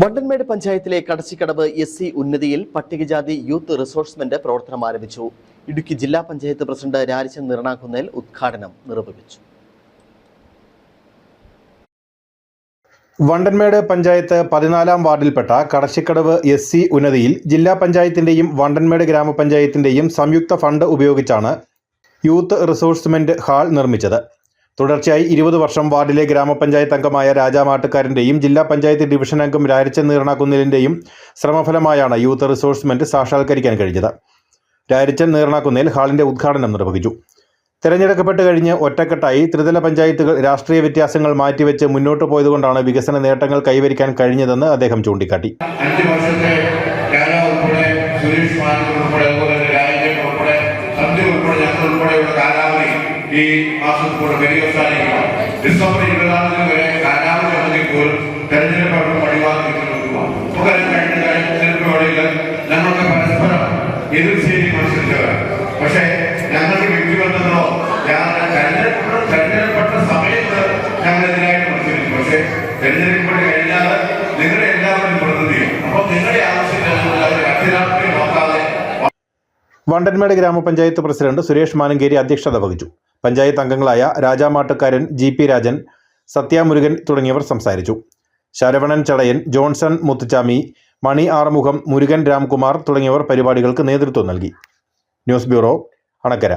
വണ്ടൻമേട് പഞ്ചായത്തിലെ കടച്ചിക്കടവ് S C ഉന്നതിയിൽ പട്ടികജാതി യൂത്ത് റിസോഴ്സ്മെന്റ് പ്രവർത്തനം ആരംഭിച്ചു. ഇടുക്കി ജില്ലാ പഞ്ചായത്ത് പ്രസിഡന്റ് രാരിച്ചൻ നിർണാക്കുന്നേൽ ഉദ്ഘാടനം നിർവഹിച്ചു. വണ്ടൻമേട് പഞ്ചായത്ത് പതിനാലാം വാർഡിൽപ്പെട്ട കടശിക്കടവ് എസ് സി ഉന്നതിയിൽ ജില്ലാ പഞ്ചായത്തിന്റെയും വണ്ടൻമേട് ഗ്രാമപഞ്ചായത്തിന്റെയും സംയുക്ത ഫണ്ട് ഉപയോഗിച്ചാണ് യൂത്ത് റിസോഴ്സ്മെന്റ് ഹാൾ നിർമ്മിച്ചത്. തുടർച്ചയായി ഇരുപത് വർഷം വാർഡിലെ ഗ്രാമപഞ്ചായത്ത് അംഗമായ രാജാമാട്ടുകാരന്റെയും ജില്ലാ പഞ്ചായത്ത് ഡിവിഷൻ അംഗം രാരച്ചൻ നീർണാക്കുന്നിലിന്റെയും ശ്രമഫലമായാണ് യൂത്ത് റിസോഴ്സ്മെന്റ് സാക്ഷാത്കരിക്കാൻ കഴിഞ്ഞത്. രാരിച്ചൻ നീർണാക്കുന്നിൽ ഹാളിന്റെ ഉദ്ഘാടനം നിർവഹിച്ചു. തെരഞ്ഞെടുക്കപ്പെട്ട് കഴിഞ്ഞ് ഒറ്റക്കെട്ടായി ത്രിതല പഞ്ചായത്തുകൾ രാഷ്ട്രീയ വ്യത്യാസങ്ങൾ മാറ്റിവെച്ച് മുന്നോട്ട് പോയതുകൊണ്ടാണ് വികസന നേട്ടങ്ങൾ കൈവരിക്കാൻ കഴിഞ്ഞതെന്ന് അദ്ദേഹം ചൂണ്ടിക്കാട്ടി. അഞ്ച് വർഷത്തെ ഈ മാസം കൂടെ പര്യവസാനിക്കണം ഡിസംബർ ഇരുപതാം വരെ കാലാവധി പോലും തെരഞ്ഞെടുപ്പ് അവിടെ പടിവാങ്ങി നിൽക്കുന്നു നമുക്കറിയാം കഴിഞ്ഞ തെരഞ്ഞെടുപ്പ് വേളയിൽ ഞങ്ങൾക്ക് പരസ്പരം എതിർശേരി മത്സരിച്ചവർ പക്ഷേ ഞങ്ങൾക്ക് വ്യക്തിബന്ധങ്ങളോ തെരഞ്ഞെടുപ്പ് തെരഞ്ഞെടുപ്പെട്ട സമയത്ത് ഞങ്ങൾ ഇതിനായിട്ട് മത്സരിച്ചു. പക്ഷേ തെരഞ്ഞെടുപ്പ് കഴിഞ്ഞാൽ നിങ്ങളുടെ എല്ലാവരും പ്രതിനിധിയും അപ്പോൾ നിങ്ങളുടെ ആവശ്യത്തിന് വണ്ടൻമേട് ഗ്രാമപഞ്ചായത്ത് പ്രസിഡന്റ് സുരേഷ് മാനങ്കേരി അധ്യക്ഷത വഹിച്ചു. പഞ്ചായത്ത് അംഗങ്ങളായ രാജാമാട്ടുകാരൻ ജി പി രാജൻ സത്യാമുരുകൻ തുടങ്ങിയവർ സംസാരിച്ചു. ശരവണൻ ചടയൻ ജോൺസൺ മുത്തുചാമി മണി ആറുമുഖം മുരുകൻ രാംകുമാർ തുടങ്ങിയവർ പരിപാടികൾക്ക് നേതൃത്വം നൽകി. News bureau Anakkara.